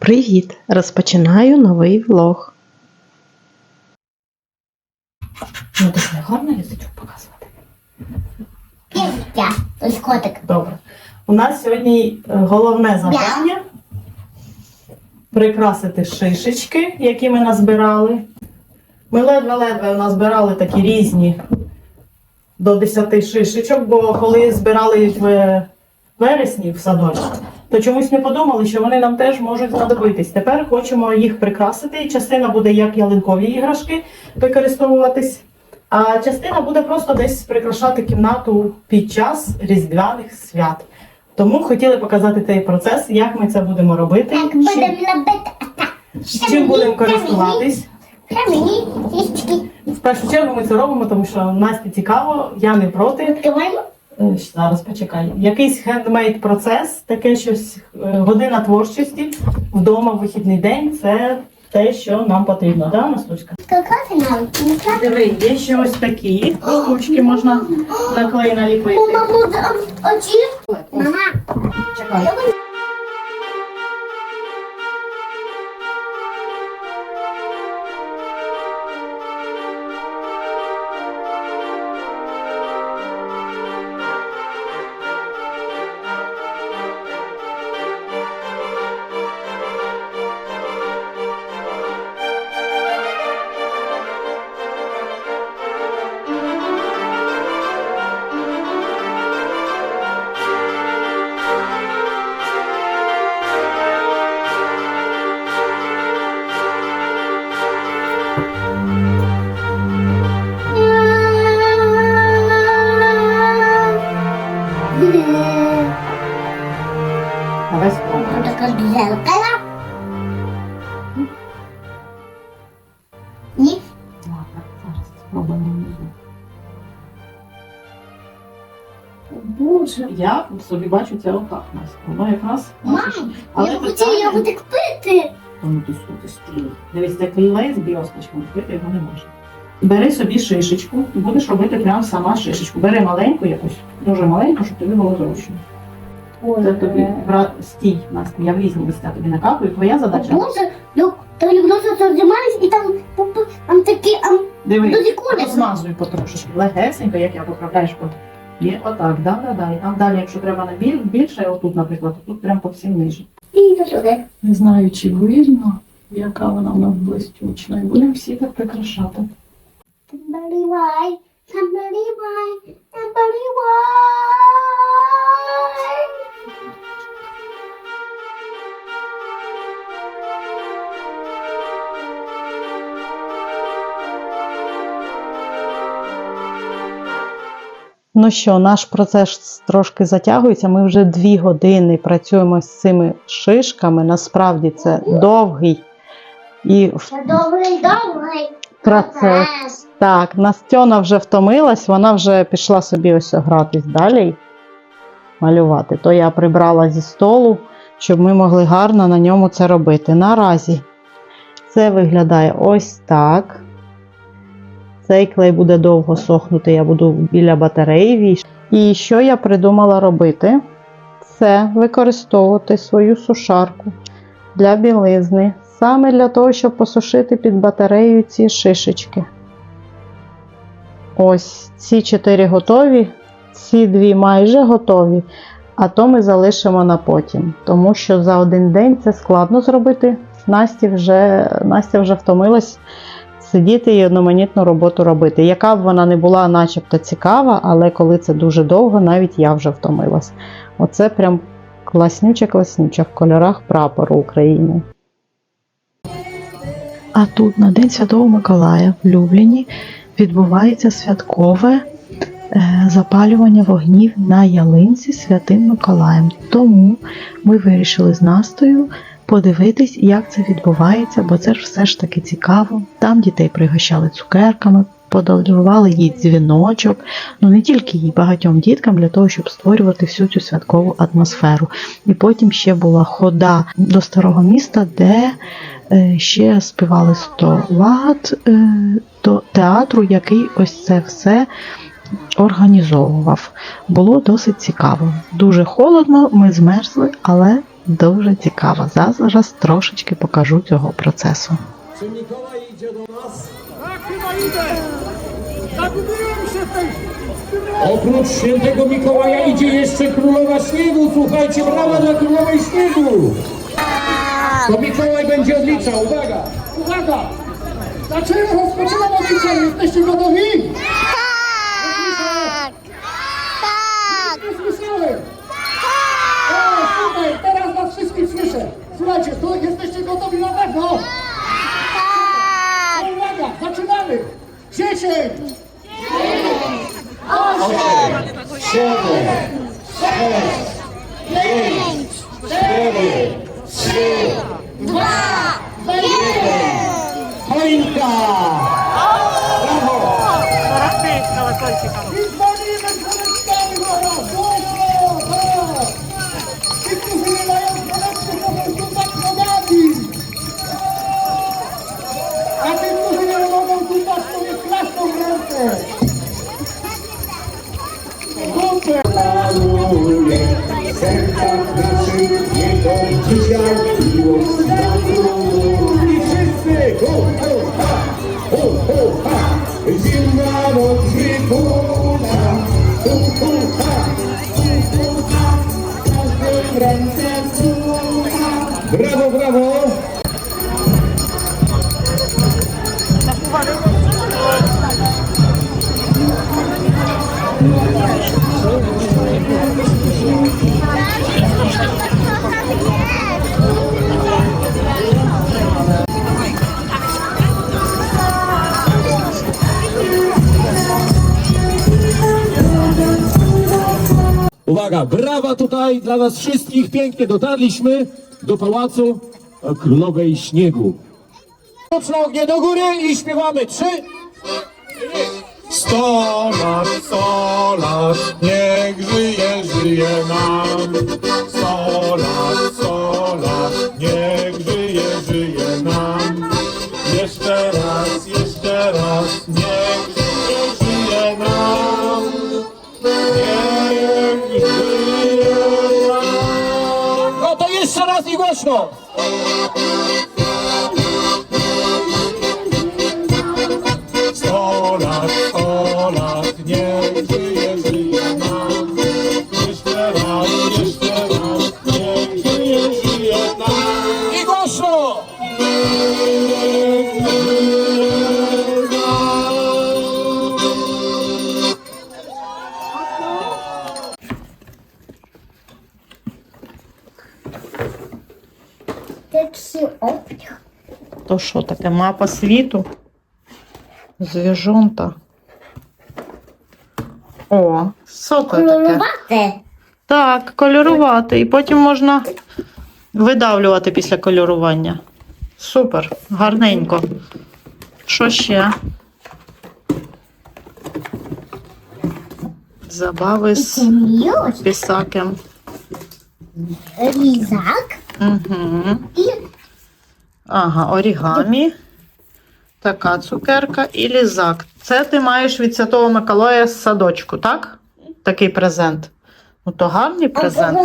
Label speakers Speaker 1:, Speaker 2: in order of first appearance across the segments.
Speaker 1: Привіт! Розпочинаю новий влог.
Speaker 2: Ну, ти ж не гарно язичок показувати.
Speaker 3: Я, ось котик.
Speaker 2: Добре. У нас сьогодні е, головне завдання прикрасити шишечки, які ми назбирали. Ми ледве-ледве назбирали такі різні до 10 шишечок, бо коли збирали в вересні в садочок, то чомусь не подумали, що вони нам теж можуть знадобитись. Тепер хочемо їх прикрасити, частина буде як ялинкові іграшки використовуватись, а частина буде просто десь прикрашати кімнату під час різдвяних свят. Тому хотіли показати цей процес, як ми це будемо робити,
Speaker 3: Так
Speaker 2: чим,
Speaker 3: будемо робити
Speaker 2: чим будемо користуватись.
Speaker 3: Мені.
Speaker 2: В першу чергу ми це робимо, тому що Насті цікаво, я не проти.
Speaker 3: Відкриваємо.
Speaker 2: Е, Зараз почекай. Якийсь хендмейд процес, таке щось е, година творчості вдома в вихідний день. Це те, що нам потрібно, да,
Speaker 3: Настучка?
Speaker 2: Диви, є ще ось такі штучки, можна на клей наліпити.
Speaker 3: Мама, буде очі. Мама.
Speaker 2: Чекай.
Speaker 3: Боже.
Speaker 2: Я собі бачу це отак, Настя. Воно якраз.
Speaker 3: Мам,
Speaker 2: Але
Speaker 3: я хотіла
Speaker 2: питання-
Speaker 3: його так пити.
Speaker 2: Ну, ти сюди стрій. Дивись, це клей з блісточком, вбити його не можна. Бери собі шишечку і будеш робити прямо сама шишечку. Бери маленьку якусь, дуже маленьку, щоб тобі було зручно. Це тобі бра... стій, Настя, я в різні місця тобі накапую. Твоя задача.
Speaker 3: Боже, ну, то люблю займались і там, там такі, а
Speaker 2: Диви,
Speaker 3: дуже
Speaker 2: розмазуй потрошечки, легесенько, як я поправляєш потім. Є отак, да, да, да. І там далі, якщо треба на біль, більше, отут, наприклад, тут прям по всім нижі.
Speaker 3: І до сюди.
Speaker 2: Не знаю, чи видно, яка вона в нас блистючна. І будемо всі так прикрашати.
Speaker 3: Наливай, наливай, наливай.
Speaker 1: Ну що, наш процес трошки затягується. Ми вже дві години працюємо з цими шишками. Насправді це довгий і
Speaker 3: добрий
Speaker 1: процес. Так, Настьона вже втомилась, вона вже пішла собі ось гратись далі малювати. То я прибрала зі столу, щоб ми могли гарно на ньому це робити. Наразі це виглядає ось так. Цей клей буде довго сохнути, я буду біля батареї вішати. І що я придумала робити? Це використовувати свою сушарку для білизни. Саме для того, щоб посушити під батареєю ці шишечки. Ось ці чотири готові, ці дві майже готові, а то ми залишимо на потім. Тому що за один день це складно зробити. Насті вже, Настя вже втомилась сидіти і одноманітну роботу робити. Яка б вона не була, начебто цікава, але коли це дуже довго, навіть я вже втомилась. Оце прям класнюча-класнюча в кольорах прапору України. А тут на День Святого Миколая в Любліні відбувається святкове е, запалювання вогнів на ялинці Святим Миколаєм. Тому ми вирішили з Настою подивитись, як це відбувається, бо це ж все ж таки цікаво. Там дітей пригощали цукерками, подарували їй дзвіночок. Ну не тільки їй, багатьом діткам для того, щоб створювати всю цю святкову атмосферу. І потім ще була хода до старого міста, де е, ще співали 100 лад е, до театру, який ось це все організовував. Було досить цікаво. Дуже холодно, ми змерзли, але дуже цікаво. Зараз трошечки покажу цього процесу.
Speaker 4: Czy Mikołaj idzie do nas?
Speaker 5: Tak, chyba idę! Zagubiłem się tej...
Speaker 4: Oprócz świętego Mikołaja idzie jeszcze królowa śniegu. Słuchajcie, brawa dla królowej śniegu. To Mikołaj będzie odliczał. Uwaga!
Speaker 5: Uwaga! Zaczynamy, rozpoczynamy odliczanie. Jesteście gotowi? Tak! Tak! Słyszę! Słuchajcie, to jesteście gotowi na pewno? Tak! Uwaga, zaczynamy! Dziesięć!
Speaker 4: Siedem, sześć, pięć, cztery, trzy, choinka! Brawo!
Speaker 5: I dzwonimy
Speaker 4: 브라보 브라보 Uwaga, brawa tutaj dla nas wszystkich. Pięknie dotarliśmy do Pałacu Królowej Śniegu. Mocno ognie do góry i śpiewamy. Trzy.
Speaker 6: Sto lat, sto lat, niech żyje, żyje nam. Sto lat, irmãos.
Speaker 3: Te trzy.
Speaker 2: То що таке? Мапа світу? Звіжонта. О, що це таке?
Speaker 3: Колорувате.
Speaker 2: Так, кольорувати. І потім можна видавлювати після кольорування. Супер, гарненько. Що ще? Забави з
Speaker 3: М'яч,
Speaker 2: пісаком.
Speaker 3: різак
Speaker 2: Угу.
Speaker 3: і
Speaker 2: Ага, орігамі. Така цукерка і лізак. Це ти маєш від Святого Миколая з садочку, так? Такий презент. Ну то гарний презент.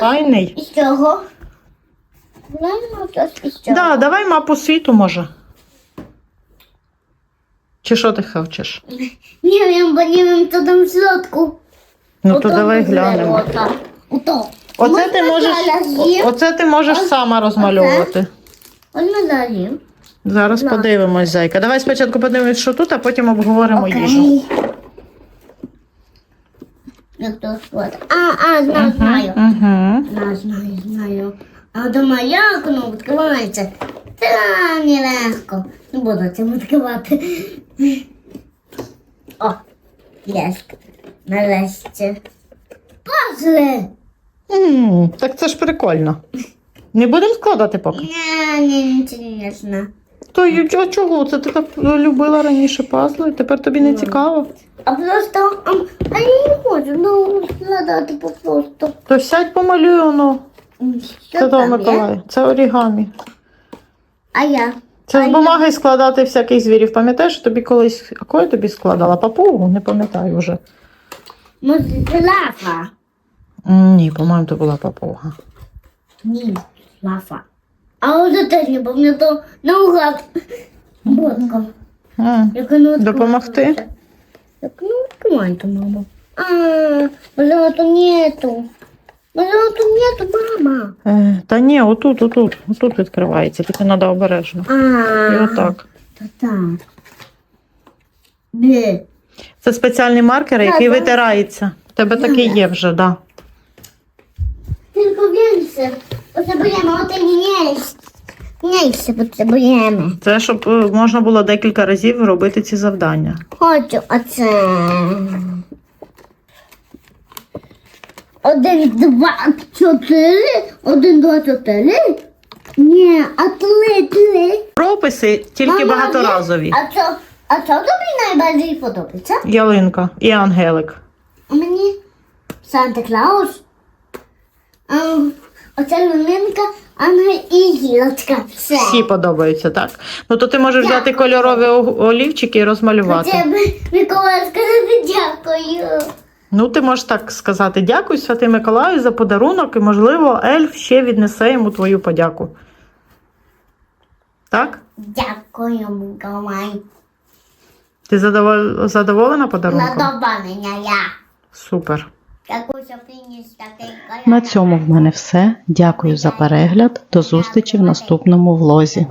Speaker 2: Файний.
Speaker 3: із цього.
Speaker 2: Да, давай мапу світу, може. Чи що ти хочеш?
Speaker 3: Wiem, bo nie wiem co tam.
Speaker 2: Ну то давай глянемо.
Speaker 3: Ото.
Speaker 2: Оце ти можеш, оце ти можеш сама розмальовувати.
Speaker 3: Далі.
Speaker 2: Зараз
Speaker 3: На.
Speaker 2: подивимось, зайка. Давай спочатку подивимось, що тут, а потім обговоримо їжу.
Speaker 3: Окей. Як то склад. А, а, знаю, знаю.
Speaker 2: Угу.
Speaker 3: Знаю, знаю, знаю. А дома як воно відкривається? Та нелегко. Не буду цим відкривати. О, єсть. Нарешті. Пазли!
Speaker 2: М, Так це ж прикольно. Не будемо складати поки.
Speaker 3: Ні, не знаю.
Speaker 2: То й- а чого? Це ти так любила раніше пазли, тепер тобі не цікаво.
Speaker 3: А просто, а, а я не хочу, ну, складати просто.
Speaker 2: То сядь помалюй воно,
Speaker 3: Що
Speaker 2: Святого
Speaker 3: там?
Speaker 2: Миколая. Це орігамі.
Speaker 3: А я?
Speaker 2: Це з бумаги складати всяких звірів. Пам'ятаєш, тобі колись. А кого я тобі складала? Папугу? Не пам'ятаю вже.
Speaker 3: Може, жирафа?
Speaker 2: Ні, по-моєму, то була папуга.
Speaker 3: Ні, лафа. А от теж не помню, то наугад. Як воно
Speaker 1: Допомогти?
Speaker 3: Так, ну, відкривайте, мама. А, можливо, то нету. Можливо, то нету, мама.
Speaker 1: е, та ні, отут, отут, отут відкривається, тільки треба обережно.
Speaker 3: А,
Speaker 1: І отак.
Speaker 3: То так.
Speaker 1: Це спеціальний маркер, який витирається. У тебе такий є вже, так. Да.
Speaker 3: Tylko więcej. Potrzebujemy o tym mniejsze. Mniejsze potrzebujemy.
Speaker 1: Це щоб е, можна було декілька разів робити ці завдання.
Speaker 3: Хочу оце. Один, два, чотири. Один, два, чотири. Ні, а три, три.
Speaker 1: Прописи тільки
Speaker 3: Мама,
Speaker 1: багаторазові.
Speaker 3: А що, а що тобі найбільше подобається?
Speaker 1: Ялинка і ангелик.
Speaker 3: А мені Санта Клаус. А, оця лунинка, ангел і гілочка. Все.
Speaker 1: Всі подобаються, так? Ну то ти можеш взяти
Speaker 3: Дякую.
Speaker 1: кольорові о- олівчики і розмалювати.
Speaker 3: Хоча б Микола сказати дякую.
Speaker 1: Ну, ти можеш так сказати: дякую, Святий Миколаю, за подарунок, і, можливо, ельф ще віднесе йому твою подяку. Так?
Speaker 3: Дякую, Миколай.
Speaker 1: Ти задовол... задоволена подарунком?
Speaker 3: Задоволення я.
Speaker 1: Супер. На цьому в мене все. Дякую за перегляд. До зустрічі в наступному влозі.